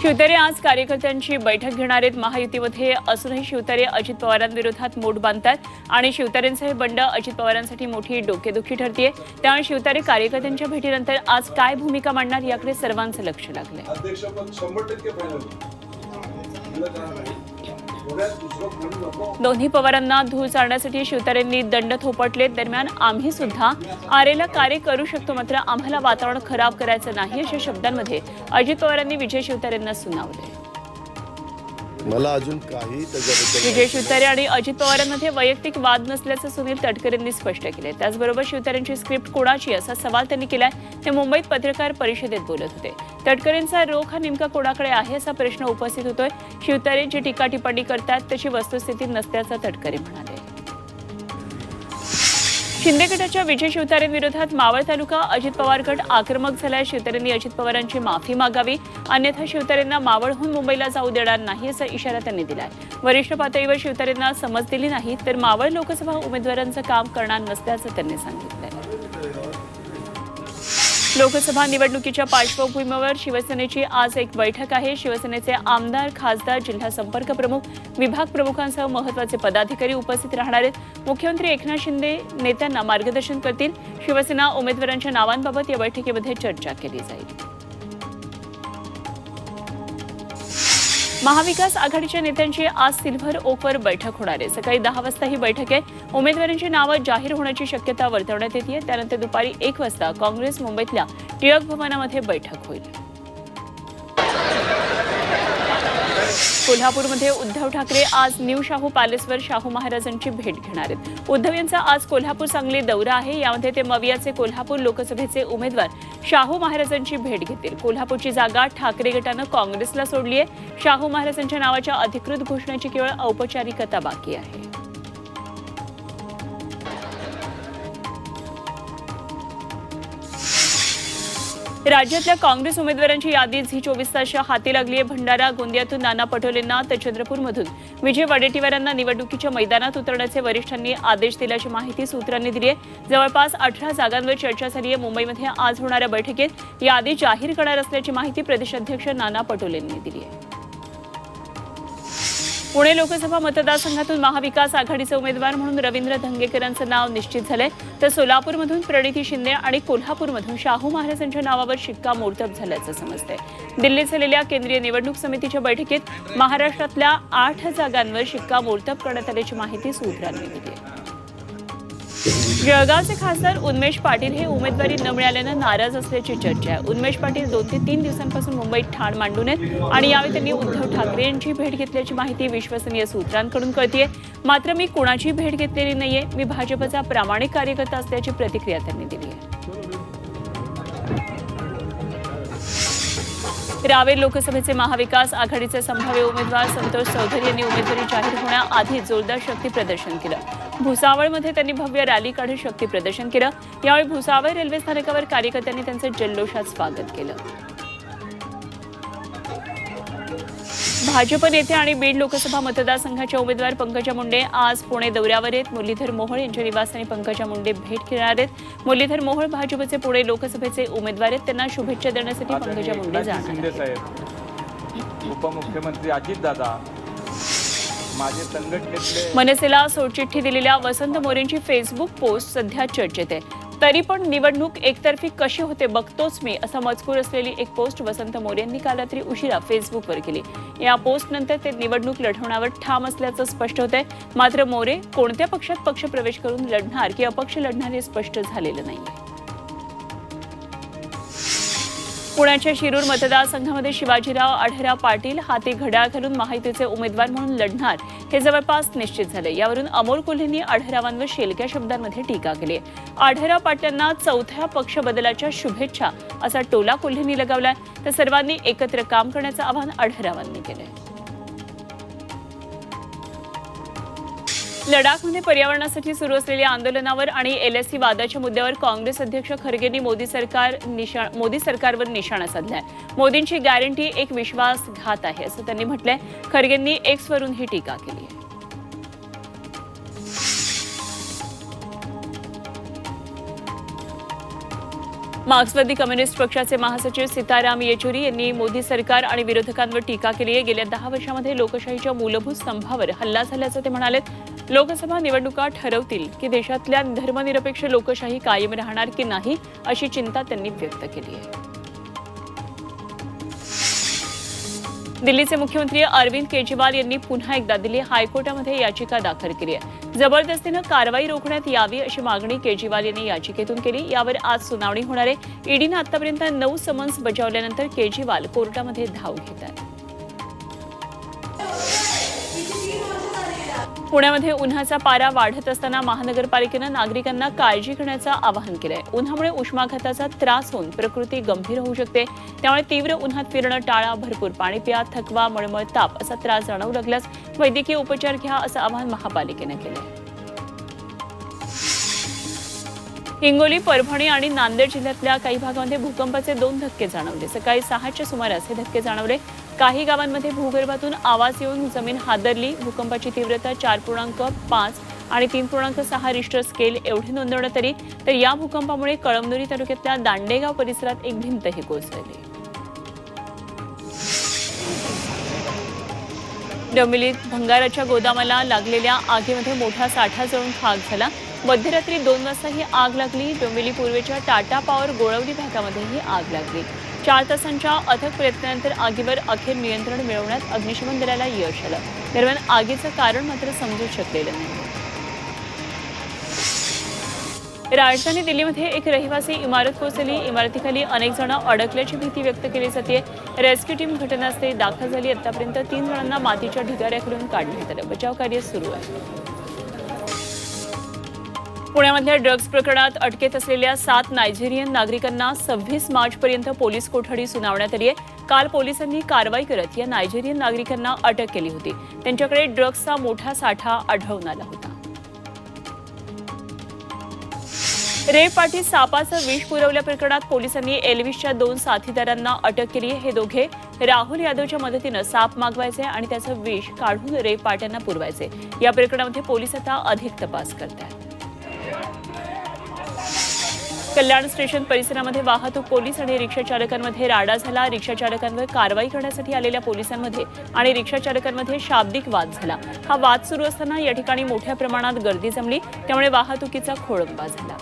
शिवतारे आज कार्यकर्त्यांची बैठक घेणार आहेत. महायुतीमध्ये असूनही शिवतारे अजित पवारांविरोधात मोठ बांधतात आणि शिवतारेंचं हे बंड अजित पवारांसाठी मोठी डोकेदुखी ठरतीये. त्यामुळे शिवतारे कार्यकर्त्यांच्या भेटीनंतर आज काय भूमिका मांडणार याकडे सर्वांचं लक्ष लागलंय. दोन्ही पवारांना धूळ चालण्यासाठी शिवतारेंनी दंड थोपटले. दरम्यान आम्ही सुद्धा आरेला कार्य करू शकतो मात्र आम्हाला वातावरण खराब करायचं नाही अशा शब्दांमध्ये अजित पवारांनी विजय शिवतारेंना सुनावले. मला अजून काही विजय शिवतारे आणि अजित पवारांमध्ये वैयक्तिक वाद नसल्याचं सुनील तटकरेंनी स्पष्ट केले त्याचबरोबर शिवतारेंची स्क्रिप्ट कोणाची असा सवाल त्यांनी केलाय. ते मुंबईत पत्रकार परिषदेत बोलत होते. तटकरेंचा रोख हा नेमका कोणाकडे आहे असा प्रश्न उपस्थित होतोय. शिवतारे जी टीका टिप्पणी करतात तशी वस्तुस्थिती नसल्याचं तटकरे म्हणाले. शिंदे गटाच्या विजय शिवतारेंविरोधात मावळ तालुका अजित पवार गट आक्रमक झालाय. शिवतारेंनी अजित पवारांची माफी मागावी. अन्यथा शिवतारेंना मावळहून मुंबईला जाऊ देणार नाही असा इशारा त्यांनी दिलाय. वरिष्ठ पातळीवर शिवतारेंना समज दिली नाही तर मावळ लोकसभा उमेदवारांचं काम करणार नसल्याचं त्यांनी सांगितलं लोकसभा निवडणुकीच्या पार्श्वभूमीवर शिवसेनेची आज एक बैठक आहे. शिवसेनेचे आमदार खासदार जिल्हा संपर्क प्रमुख विभाग प्रमुखांसह महत्त्वाचे पदाधिकारी उपस्थित राहणार आहेत. मुख्यमंत्री एकनाथ शिंदे नेत्यांना मार्गदर्शन करतील. शिवसेना उमेदवारांच्या नावांबाबत या बैठकीमध्ये चर्चा केली जाईल. महाविकास आघाडीच्या नेत्यांची आज सिल्व्हर ओकवर बैठक होणार आहे. सकाळी दहा वाजता ही बैठक आहे. उमेदवारांची नावं जाहीर होण्याची शक्यता वर्तवण्यात येते त्यानंतर दुपारी एक वाजता काँग्रेस मुंबईतल्या टिळक भवनामध्ये बैठक होईल. कोल्हापूरमध्ये उद्धव ठाकरे आज न्यू शाहू पॅलेसवर शाहू महाराजांची भेट घेणार आहेत. उद्धव यांचा आज कोल्हापूर सांगली दौरा आहे. यामध्ये ते मवियाचे कोल्हापूर लोकसभेचे उमेदवार शाहू महाराजांची भेट घेतील. कोल्हापूरची जागा ठाकरे गटानं काँग्रेसला सोडली आहे. शाहू महाराजांच्या नावाच्या अधिकृत घोषणेची केवळ औपचारिकता बाकी आहे. राज्यातल्या काँग्रेस उमेदवारांची यादीच ही चोवीस तासच्या हाती लागली आहे भंडारा गोंदियातून नाना पटोलेंना तर चंद्रपूरमधून. विजय वडेट्टीवारांना निवडणुकीच्या मैदानात उतरण्याचे वरिष्ठांनी आदेश दिल्याची माहिती सूत्रांनी दिली आहे जवळपास अठरा जागांवर चर्चा झाली आहे मुंबईमध्ये आज होणाऱ्या बैठकीत यादी जाहीर करणार असल्याची माहिती प्रदेशाध्यक्ष नाना पटोलेंनी दिली आहे पुणे लोकसभा मतदारसंघातून महाविकास आघाडीचे उमेदवार म्हणून रवींद्र धंगेकरांचं नाव निश्चित झालंय. तर सोलापूरमधून प्रणिती शिंदे आणि कोल्हापूरमधून शाहू महाराजांच्या नावावर शिक्कामोर्तब झाल्याचं समजतंय. दिल्लीत झालेल्या केंद्रीय निवडणूक समितीच्या बैठकीत महाराष्ट्रातल्या आठ जागांवर शिक्कामोर्तब करण्यात आल्याची माहिती सूत्रांनी दिली आहे. जळगावचे खासदार उन्मेश पाटील हे उमेदवारी न मिळाल्यानं नाराज असल्याची चर्चा आहे. उन्मेश पाटील दोन ते तीन दिवसांपासून मुंबईत ठाण मांडून आहेत आणि यावेळी त्यांनी उद्धव ठाकरे यांची भेट घेतल्याची माहिती विश्वसनीय सूत्रांकडून कळतीये. मात्र मी कुणाची भेट घेतलेली नाहीये मी भाजपचा प्रामाणिक कार्यकर्ता असल्याची प्रतिक्रिया त्यांनी दिली आहे. रावेर लोकसभेचे महाविकास आघाडीचे संभाव्य उमेदवार संतोष चौधरी यांनी उमेदवारी जाहीर होण्याआधी जोरदार शक्ती प्रदर्शन केलं. भुसावळमध्ये त्यांनी भव्य रॅली काढून शक्ती प्रदर्शन केलं. यावेळी भुसावळ रेल्वे स्थानकावर कार्यकर्त्यांनी त्यांचं जल्लोषात स्वागत केलं. भाजप नेते आणि बीड लोकसभा मतदारसंघाच्या उमेदवार पंकजा मुंडे आज पुणे दौऱ्यावर आहेत. मुरलीधर मोहोळ यांच्या निवासस्थानी पंकजा मुंडे भेट घेणार आहेत. मुरलीधर मोहोळ भाजपचे पुणे लोकसभेचे उमेदवार आहेत. त्यांना शुभेच्छा देण्यासाठी पंकजा मुंडे जाणार उपमुख्यमंत्री अजितदादा मनसेला सोडचिठ्ठी दिलेल्या वसंत मोरेंची फेसबुक पोस्ट सध्या चर्चेत आहे. तरी पण निवडणूक एकतर्फी कशी होते बघतोच मी असा मजकूर असलेली एक पोस्ट वसंत मोरे यांनी काल रात्री उशिरा फेसबुकवर केली. या पोस्टनंतर ते निवडणूक लढवण्यावर ठाम असल्याचं स्पष्ट होतंय. मात्र मोरे कोणत्या पक्षात पक्ष प्रवेश करून लढणार की अपक्ष लढणार हे स्पष्ट झालेलं नाहीये. पुण्याच्या शिरूर मतदारसंघामध्ये शिवाजीराव आढळराव पाटील हाती घड्याळ घालून महायुतीचे उमेदवार म्हणून लढणार हे जवळपास निश्चित झाले. यावरून अमोल कोल्हेंनी आढरावांवर शेलक्या शब्दांमध्ये टीका केली. आढळराव पाटलांना चौथ्या पक्ष बदलाच्या शुभेच्छा असा टोला कोल्हेंनी लगावलाय. तर सर्वांनी एकत्र काम करण्याचं आवाहन आढरावांनी केलंय. लडाखमध्ये पर्यावरणासाठी सुरू असलेल्या आंदोलनावर आणि एलएससी वादाच्या मुद्द्यावर काँग्रेस अध्यक्ष खरगेंनी मोदी सरकार निशा मोदी सरकारवर निशाणा साधलाय. मोदींची गॅरंटी एक विश्वासघात आहे असं त्यांनी म्हटलंय. खरगेंनी एक्सवरून ही टीका केली आहे. मार्क्सवादी कम्युनिस्ट पक्षाचे महासचिव सीताराम येचुरी यांनी मोदी सरकार आणि विरोधकांवर टीका केली आहे. गेल्या दहा वर्षामध्ये लोकशाहीच्या मूलभूत स्तंभावर हल्ला झाल्याचं ते म्हणाले लोकसभा निवडणुका ठरवतील की देशातल्या धर्मनिरपेक्ष लोकशाही कायम राहणार की नाही अशी चिंता त्यांनी व्यक्त केली आहे. दिल्लीचे मुख्यमंत्री अरविंद केजरीवाल यांनी पुन्हा एकदा दिल्ली हायकोर्टामध्ये याचिका दाखल केली आहे. जबरदस्तीनं कारवाई रोखण्यात यावी अशी मागणी केजरीवाल यांनी याचिकेतून केली. यावर आज सुनावणी होणार आहे. ईडीनं आतापर्यंत नऊ समन्स बजावल्यानंतर केजरीवाल कोर्टामध्ये धाव घेत आहेत. पुण्यामध्ये उन्हाचा पारा वाढत असताना महानगरपालिकेनं नागरिकांना काळजी घेण्याचं आवाहन केलंय. उन्हामुळे उष्माघाताचा त्रास होऊन प्रकृती गंभीर होऊ शकते. त्यामुळे तीव्र उन्हात फिरणं टाळा भरपूर पाणी प्या थकवा मळमळ ताप असा त्रास जाणवू लागल्यास वैद्यकीय उपचार घ्या असं आवाहन महापालिकेनं केलंय. हिंगोली परभणी आणि नांदेड जिल्ह्यातल्या काही भागामध्ये भूकंपाचे दोन धक्के जाणवले. सकाळी सहाच्या सुमारास हे धक्के जाणवले. काही गावांमध्ये भूगर्भातून आवाज येऊन जमीन हादरली. भूकंपाची तीव्रता चार पूर्णांक पाच आणि तीन पूर्णांक सहा रिश्टर स्केल एवढी नोंदवण्यात आली तर या भूकंपामुळे कळमनुरी तालुक्यातल्या दांडेगाव परिसरात एक भिंतही कोसळली. डोंबिलीत भंगाराच्या गोदामाला लागलेल्या आगीमध्ये मोठा साठा जळून खाक झाला. मध्यरात्री दोन वाजता ही आग लागली. डोंबिवली पूर्वेच्या टाटा पॉवर गोळवली भागामध्ये ही आग लागली. चार तासांच्या अथक प्रयत्नानंतर आगीवर अखेर नियंत्रण मिळवण्यात अग्निशमन दलाला यश आलं. दरम्यान आगीचं कारण मात्र समजू शकलेलं नाही. राजधानी दिल्लीमध्ये एक रहिवासी इमारत कोसळली. इमारतीखाली अनेक जण अडकल्याची भीती व्यक्त केली जाते रेस्क्यू टीम घटनास्थळी दाखल झाली. आतापर्यंत तीन जणांना मातीच्या ढिगाऱ्याकडून काढण्यात आलं. बचाव कार्य सुरू आहे. पुण्यामधल्या ड्रग्ज प्रकरणात अटकेत असलेल्या सात नायजेरियन नागरिकांना सव्वीस मार्चपर्यंत पोलीस कोठडी सुनावण्यात आली आहे. काल पोलिसांनी कारवाई करत या नायजेरियन नागरिकांना अटक केली होती. त्यांच्याकडे ड्रग्जचा मोठा साठा आढळून आला होता. रेप पाठी सापाचं विष पुरवल्या प्रकरणात पोलिसांनी एल्विसच्या दोन साथीदारांना अटक केली आहे. हे दोघे राहुल यादवच्या मदतीनं साप मागवायचे आणि त्याचं विष काढून रेप पाट्यांना पुरवायचे. या प्रकरणामध्ये पोलीस आता अधिक तपास करत आहेत कल्याण स्टेशन परिसरामध्ये वाहतूक पोलीस आणि रिक्षा चालकांमध्ये राडा झाला. रिक्षा चालकांवर कारवाई करण्यासाठी आलेल्या पोलिसांमध्ये आणि रिक्षा चालकांमध्ये शाब्दिक वाद झाला. हा वाद सुरू असताना या ठिकाणी मोठ्या प्रमाणात गर्दी जमली. त्यामुळे वाहतुकीचा खोळंबा झाला.